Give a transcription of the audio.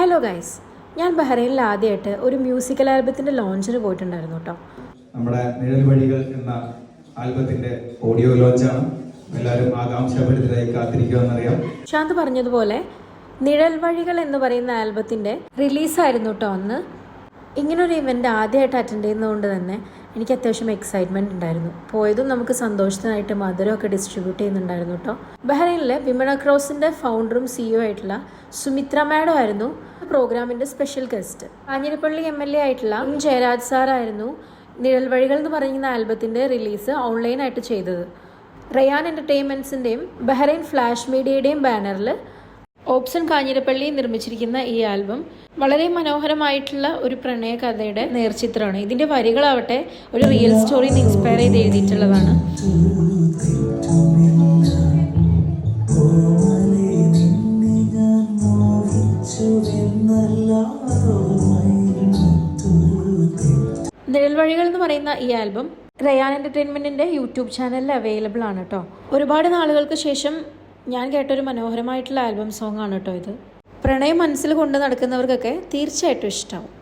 Hello guys ഞാൻ ബഹ്റൈനിൽ ആദ്യമായിട്ട് ഒരു മ്യൂസിക്കൽ ആൽബത്തിന്റെ ലോഞ്ചിന് പോയിട്ടുണ്ടായിരുന്നു കേട്ടോ. നമ്മുടെ നിഴൽ വഴികൾ എന്ന ആൽബത്തിന്റെ ഓഡിയോ ലോഞ്ചാണ് എല്ലാവരും ആകാംക്ഷാഭരിതരായി കാത്തിരിക്കുമെന്നറിയാം ശാന്ത് പറഞ്ഞതുപോലെ നിഴൽ വഴികൾ എന്ന് പറയുന്ന ആൽബത്തിന്റെ റിലീസായിരുന്നു കേട്ടോ അന്ന്. ഇങ്ങനൊരു ഇവന്റ് ആദ്യമായിട്ട് അറ്റൻഡ് ചെയ്യുന്നതുകൊണ്ട് തന്നെ എനിക്ക് അത്യാവശ്യം എക്സൈറ്റ്മെന്റ് ഉണ്ടായിരുന്നു. പോയതും നമുക്ക് സന്തോഷത്തിനായിട്ട് മധുരമൊക്കെ ഡിസ്ട്രിബ്യൂട്ട് ചെയ്യുന്നുണ്ടായിരുന്നു കേട്ടോ ബഹ്റൈനിലെ വിമണ ക്രോസിന്റെ ഫൗണ്ടറും സിഇഒ ആയിട്ടുള്ള സുമിത്ര മാഡം ആയിരുന്നു പ്രോഗ്രാമിന്റെ special guest Kanjirappally M L A ആയിട്ടുള്ള എം ജയരാജ് സാറായിരുന്നു നിഴൽ വഴികൾ എന്ന് പറയുന്ന ആൽബത്തിന്റെ റിലീസ് ഓൺലൈനായിട്ട് ചെയ്തത്. റയാൻ എന്റർടൈൻമെന്റ്സിന്റെയും ബഹ്റൈൻ ഫ്ലാഷ് മീഡിയയുടെയും ബാനറിൽ ഓപ്സൺ കാഞ്ഞിരപ്പള്ളി നിർമ്മിച്ചിരിക്കുന്ന ഈ ആൽബം വളരെ മനോഹരമായിട്ടുള്ള ഒരു പ്രണയ കഥയുടെ നേർചിത്രമാണ്. ഇതിന്റെ വരികളാവട്ടെ ഒരു റിയൽ സ്റ്റോറിന്ന് ഇൻസ്പയർ ചെയ്ത് എഴുതിയിട്ടുള്ളതാണ്. നിഴൽവഴികൾ എന്ന് പറയുന്ന ഈ ആൽബം റയാൻ എന്റർടൈൻമെന്റിന്റെ യൂട്യൂബ് ചാനലിൽ അവൈലബിൾ ആണ് കേട്ടോ ഒരുപാട് നാളുകൾക്ക് ശേഷം ഞാൻ കേട്ടൊരു മനോഹരമായിട്ടുള്ള ആൽബം സോങ്ങാണ് കേട്ടോ ഇത്. പ്രണയം മനസ്സിൽ കൊണ്ട് നടക്കുന്നവർക്കൊക്കെ തീർച്ചയായിട്ടും ഇഷ്ടമാവും